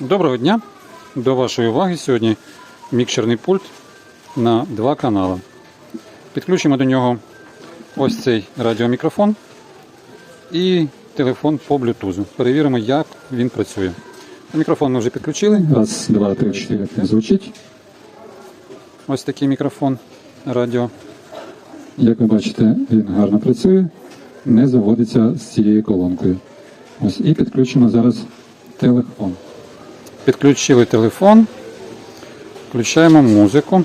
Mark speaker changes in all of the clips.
Speaker 1: Доброго дня! До вашої уваги сьогодні мікшерний пульт на два канали. Підключимо до нього ось цей радіомікрофон і телефон по блютузу. Перевіримо, як він працює. Мікрофон ми вже підключили. Раз, два, три, чотири. Звучить. Ось такий мікрофон радіо. Як ви бачите, він гарно працює, не заводиться з цією колонкою. Ось і підключимо зараз телефон. Підключили телефон, включаємо музику.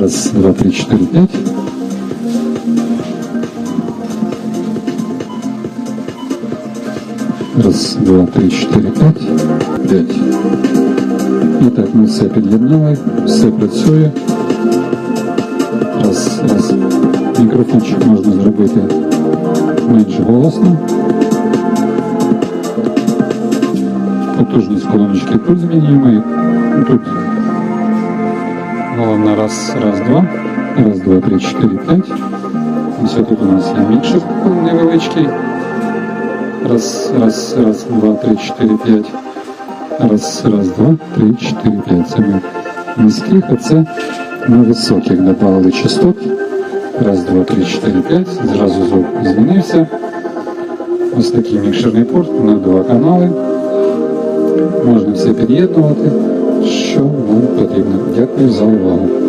Speaker 1: Раз, два, три, чотири, п'ять. Раз, два, три, чотири, п'ять. П'ять. І так, ми все під'єднали, все працює. Раз, раз. Мікрофончик можна зробити менш голосно. Потужність колоночки тут змінюємо. Тут головне раз, раз, два. Раз, два, три, чотири, п'ять. Ось тут у нас є мікшер невеличкий. Раз, раз, раз, два, три, чотири, п'ять. Раз, раз, два, три, чотири, п'ять. Це ми низьких, а це ми високих додали частот. Раз, два, три, чотири, п'ять. Зразу звук змінився. Ось такий мікшерний порт на два канали. Можна все під'єднувати, що вам потрібно. Дякую за увагу.